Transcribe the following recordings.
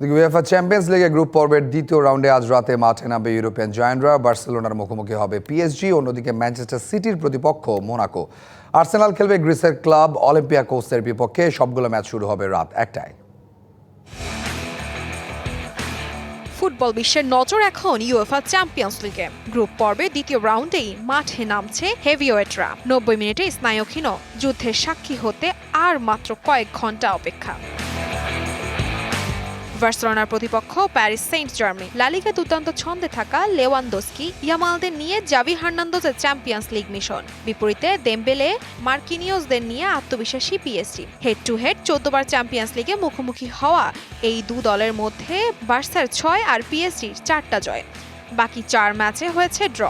UEFA champions লিগে group পর্বের দ্বিতীয় রাউন্ডে আজ রাতে মাঠে নামবে ইউরোপিয়ান জায়ান্টরা বার্সেলোনার মুখোমুখি হবে পিএসজি অন্যদিকে ম্যানচেস্টার সিটির প্রতিপক্ষ মোনাকো আর্সেনাল খেলবে গ্রিসের ক্লাব অলিম্পিয়াকোসের বিপক্ষে। সবগুলো ম্যাচ শুরু হবে রাত একটায়। ফুটবল বিশ্বের নজর এখন ইউএফা চ্যাম্পিয়ন্স লিগে গ্রুপ পর্বে দ্বিতীয় রাউন্ডেই মাঠে নামছে হেভিওয়েটরা। নব্বই মিনিটে স্নায়ুক্ষীণ যুদ্ধের সাক্ষী হতে আর মাত্র কয়েক ঘণ্টা অপেক্ষা। বার্সেলোনার প্রতিপক্ষ প্যারিস সেন্ট জার্মানি লালিগা দুর্দান্ত ছন্দে থাকা লেওয়ান্দোস্কি, ইয়ামালদের নিয়ে জাভি হার্নান্দোজের চ্যাম্পিয়ন্স লিগ মিশন। বিপরীতে দেমবেলে, মার্কিনিওসদের নিয়ে আত্মবিশ্বাসী পিএসজি। হেড টু হেড চোদ্দবার চ্যাম্পিয়ন্স লিগে মুখোমুখি হওয়া এই দু দলের মধ্যে বার্সার ছয় আর পিএসজির চারটা জয়। বাকি চার ম্যাচে হয়েছে ড্র।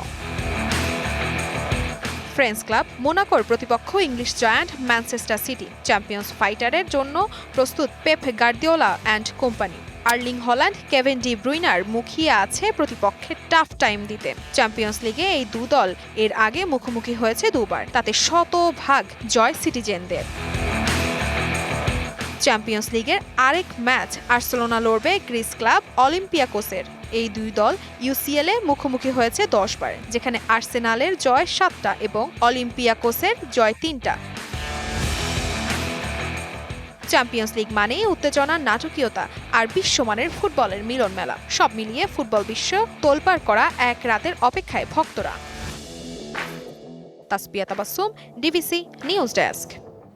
ফ্রেন্স ক্লাব, মোনাকোর প্রতিপক্ষ English giant Manchester City, champions ফাইটারের জন্য প্রস্তুত Pep Guardiola and company. Erling Haaland, Kevin D ব্রুইনার মুখিয়ে আছে প্রতিপক্ষের টাফ টাইম দিতে। চ্যাম্পিয়ন্স লিগে এই দু দল এর আগে মুখোমুখি হয়েছে দুবার, তাতে শতভাগ জয় সিটিজেনদের। চ্যাম্পিয়ন্স লিগের আরেক ম্যাচ আর্সেলোনা লড়বে গ্রিস ক্লাব অলিম্পিয়াকোসের। এই দুই দল ইউসিএল মুখোমুখি হয়েছে দশ বার যেখানে আর্সেনালের জয় সাতটা এবং অলিম্পিয়াকোসের জয় তিনটা। চ্যাম্পিয়ন্স লিগ মানেই উত্তেজনা, নাটকীয়তা আর বিশ্বমানের ফুটবলের মিলন মেলা। সব মিলিয়ে ফুটবল বিশ্ব তোলপাড় করা এক রাতের অপেক্ষায় ভক্তরা। Tasfia Tabassum DVC news desk